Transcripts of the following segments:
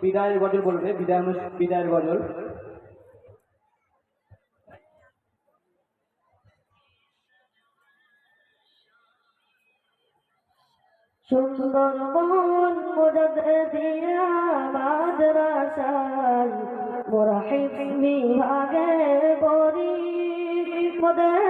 বিদায়ের গজল বলবে? বিদায় অনু- বিদায়ের গজল সুন্দরবন মুরদ দিয়া মাদ্রাসায় মোদের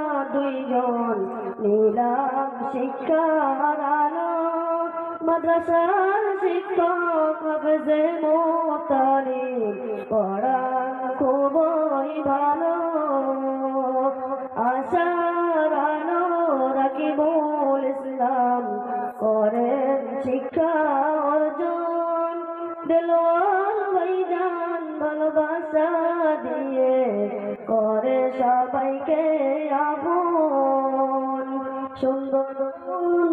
দুইজন নিলাম শিক্ষার আলো। মাদ্রাসার শিক্ষক যে মোতালি পড়ান খুবই ভালো। আশার আলো রাকিবুল ইসলাম করেন শিক্ষা অর্জন। দেলোয়ার ভাইজান ভালোবাসা দিয়ে করে সবাইকে সুন্দর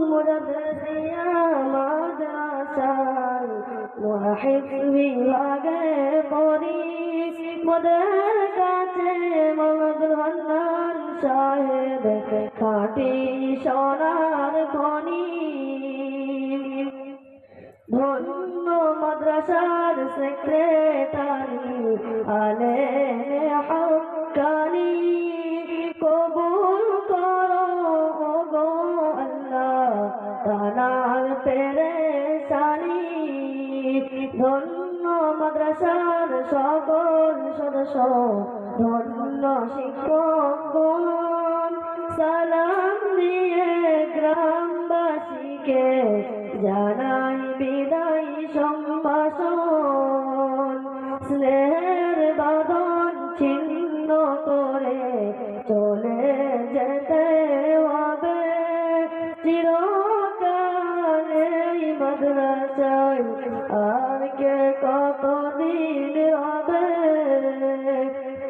মুরাদ দিয়া মাদ্রাসায় মুহাফিজ বিভাগে পড়ি মোদের কাছে হান্নান সাহেব খাটি সোনার খনি ধন্য মাদ্রাসার সেক্রেটারি আলে ধন্য মাদ্রাসার সকল সদস্য, ধন্য শিক্ষকগণ। সালাম দিয়ে গ্রামবাসীকে জানাই বিদায় সম্ভাষণ। স্নেহের বাঁধন ছিন্ন করে চলে যেতে হবে। চিরকালে মাদ্রাসায় আর কে কতদিন হবে?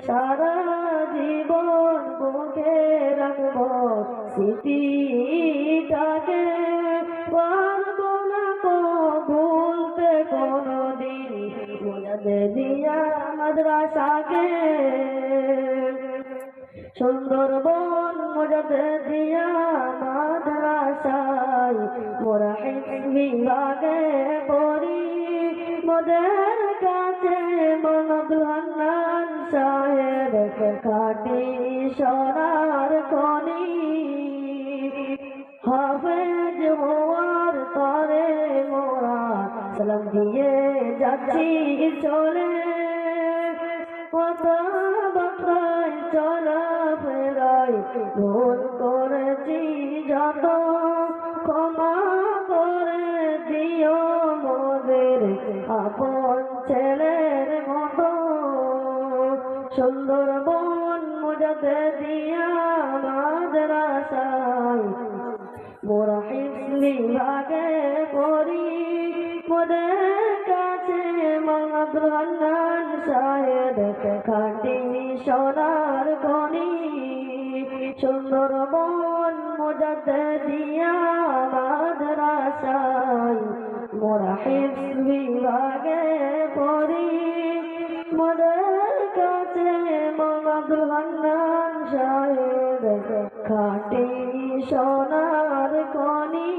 সারা জীবন বুকে রাখব স্মৃতিটাকে। পারব না কো ভুলতে কোনোদিন। মনে দিয়া মাদ্রাসাকে। সুন্দরবন মজাতে দিয়া মাদ্রাসায়। মোরা বিভাগে পড়ি। মোদের কাছে মনদুল হান্নান সাহেব কাটি সোনার খনি। হাফেজ হওয়ার তরে মোরা সালাম দিয়ে যাচ্ছি চলে। কথা বার্তায় চলা ফেরাই ভুল করেছি যত ক্ষমা সুন্দরবন মুজাতে দিয়া মাদ্রাসায় মোরা হিসলি ভাগে পড়ি, মোদের কাছে হান্নান সাহেব খাটি সোনার খনি। সুন্দরবন মোজাতে দিয়া মাদ্রাসায় মোরা হিসলি ভাগে পড়ি। মোদের মহাদুল হান্নান সাহেব খাটি সোনার খনি